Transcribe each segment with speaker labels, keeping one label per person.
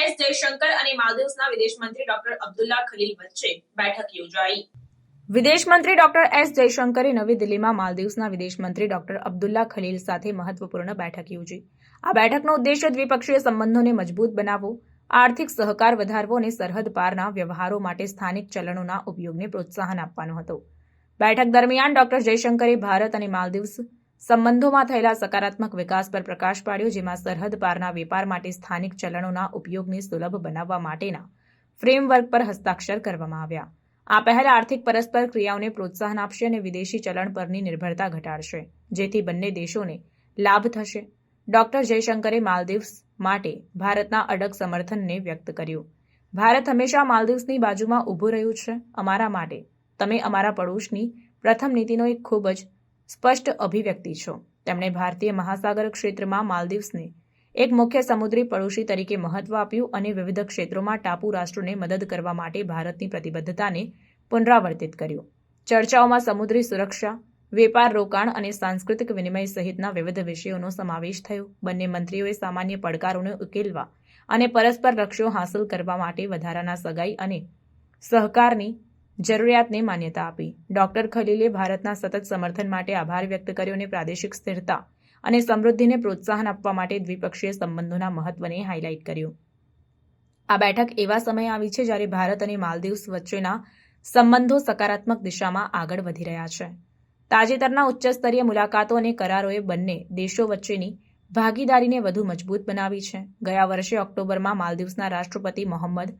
Speaker 1: S Jaishankar અને માલદીવ્સના વિદેશ મંત્રી ડોક્ટર અબ્દુલ્લા ખલીલ વચ્ચે બેઠક યોજાઈ. વિદેશ મંત્રી ડોક્ટર એસ જયશંકરે નવી દિલ્હીમાં માલદીવ્સના વિદેશ મંત્રી ડોક્ટર અબ્દુલ્લા ખલીલ સાથે મહત્વપૂર્ણ બેઠક યોજી. આ બેઠકનો ઉદ્દેશ્ય દ્વિપક્ષીય સંબંધોને મજબૂત બનાવવો, આર્થિક સહકાર વધારવો અને સરહદ પારના વ્યવહારો માટે સ્થાનિક ચલણોના ઉપયોગને પ્રોત્સાહન આપવાનો હતો. બેઠક દરમિયાન ડોક્ટર જયશંકરે ભારત અને માલદીવ્સ સંબંધોમાં થયેલા સકારાત્મક વિકાસ પર પ્રકાશ પાડ્યો, જેમાં સરહદ પારના વેપાર માટે સ્થાનિક ચલણોના ઉપયોગને સુલભ બનાવવા માટેના ફ્રેમવર્ક પર હસ્તાક્ષર કરવામાં આવ્યા. આ પહેલ આર્થિક પરસ્પર ક્રિયાઓને પ્રોત્સાહન આપશે અને વિદેશી ચલણ પરની નિર્ભરતા ઘટાડશે, જેથી બંને દેશોને લાભ થશે. ડોક્ટર જયશંકરે માલદીવ્સ માટે ભારતના અડગ સમર્થનને વ્યક્ત કર્યું. ભારત હંમેશા માલદીવ્સની બાજુમાં ઊભું રહ્યું છે. અમારા માટે, તમે અમારા પડોશની પ્રથમ નીતિનો એક ખૂબ જ સ્પષ્ટ અભિવ્યક્તિ છો. તેમણે ભારતીય મહાસાગર ક્ષેત્રમાં માલદીવ્સને એક મુખ્ય સમુદ્રી પડોશી તરીકે મહત્વ આપ્યું અને વિવિધ ક્ષેત્રોમાં ટાપુ રાષ્ટ્રોને મદદ કરવા માટે ભારતની પ્રતિબદ્ધતાને પુનરાવર્તિત કર્યું. ચર્ચાઓમાં સમુદ્રી સુરક્ષા, વેપાર રોકાણ અને સાંસ્કૃતિક વિનિમય સહિતના વિવિધ વિષયોનો સમાવેશ થયો. બંને મંત્રીઓએ સામાન્ય પડકારોને ઉકેલવા અને પરસ્પર લક્ષ્યો હાંસલ કરવા માટે વધારાના સગાઈ અને સહકારની જરૂરિયાતને માન્યતા આપી. ડોક્ટર ખલીલે ભારતના સતત સમર્થન માટે આભાર વ્યક્ત કર્યો અને પ્રાદેશિક સ્થિરતા અને સમૃદ્ધિને પ્રોત્સાહન આપવા માટે દ્વિપક્ષીય સંબંધોના મહત્વને હાઇલાઇટ કર્યું. આ બેઠક એવા સમયે આવી છે જ્યારે ભારત અને માલદીવ્સ વચ્ચેના સંબંધો સકારાત્મક દિશામાં આગળ વધી રહ્યા છે. તાજેતરના ઉચ્ચસ્તરીય મુલાકાતો અને કરારોએ બંને દેશો વચ્ચેની ભાગીદારીને વધુ મજબૂત બનાવી છે. ગયા વર્ષે ઓક્ટોબરમાં માલદીવ્સના રાષ્ટ્રપતિ મોહમ્મદ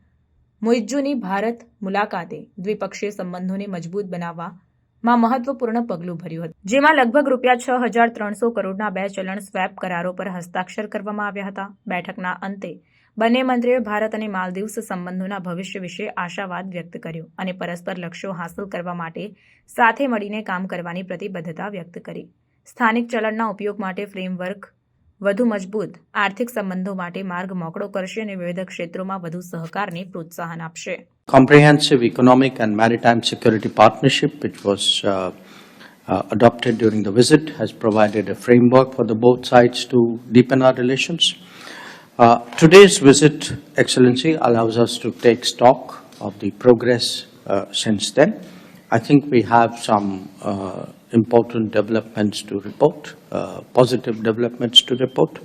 Speaker 1: મુઇજ્જુની ભારત મુલાકાતે દ્વિપક્ષીય સંબંધોને મજબૂત બનાવવામાં મહત્વપૂર્ણ પગલું ભર્યું હતું. જેમાં લગભગ રૂપિયા છ હજાર ત્રણસો કરોડના બે ચલણ સ્વેપ કરારો પર હસ્તાક્ષર કરવામાં આવ્યા હતા. બેઠકના અંતે બંને મંત્રીઓએ ભારત અને માલદીવ્સ સંબંધોના ભવિષ્ય વિશે આશાવાદ વ્યક્ત કર્યો અને પરસ્પર લક્ષ્યો હાંસલ કરવા માટે સાથે મળીને કામ કરવાની પ્રતિબદ્ધતા વ્યક્ત કરી. સ્થાનિક ચલણના ઉપયોગ માટે framework વધુ મજબૂત આર્થિક સંબંધો માટે માર્ગ મોકળો કરશે અને વિવિધ ક્ષેત્રોમાં વધુ સહકારને પ્રોત્સાહન આપશે
Speaker 2: comprehensive economic and maritime security partnership, which was uh, uh, adopted during the visit, has provided a framework for the both sides to deepen our relations. Uh, Today's visit, Excellency, allows us to take stock of the progress uh, since then. I think we have some uh, important developments to report, uh, positive developments to report.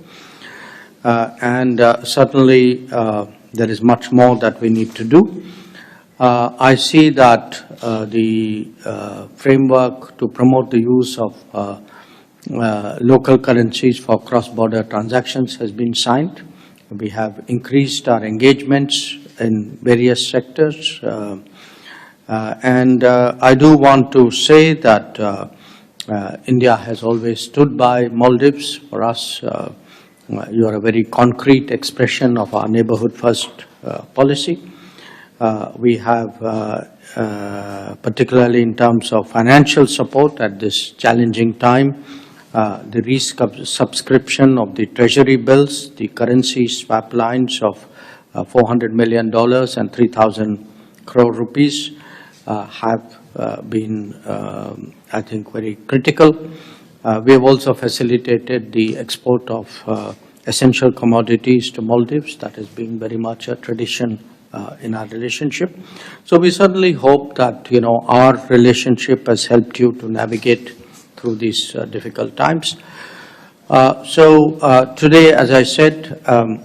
Speaker 2: Uh, And uh, certainly, uh, there is much more that we need to do. Uh, I see that uh, the framework to promote the use of local currencies for cross-border transactions has been signed. We have increased our engagements in various sectors. uh, And uh, I do want to say that uh, India has always stood by Maldives. For us, uh, you are a very concrete expression of our neighborhood first uh, policy. Uh, We have, uh, uh, particularly in terms of financial support at this challenging time, the resubscription of subscription of the treasury bills, the currency swap lines of uh, $400 million and 3,000 crore rupees have been, um, I think, very critical. Uh, We have also facilitated the export of uh, essential commodities to Maldives. That has been very much a tradition uh, in our relationship. So we certainly hope that, you know, our relationship has helped you to navigate through these uh, difficult times. Uh, So uh, today, as I said, um,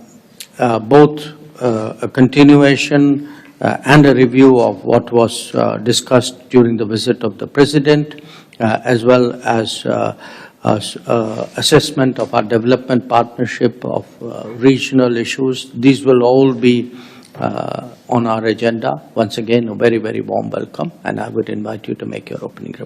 Speaker 2: both a continuation and a review of what was uh, discussed during the visit of the President, uh, as well as uh, uh, uh, assessment of our development partnership of uh, regional issues. These will all be uh, on our agenda. Once again, a very, very warm welcome, and I would invite you to make your opening remarks.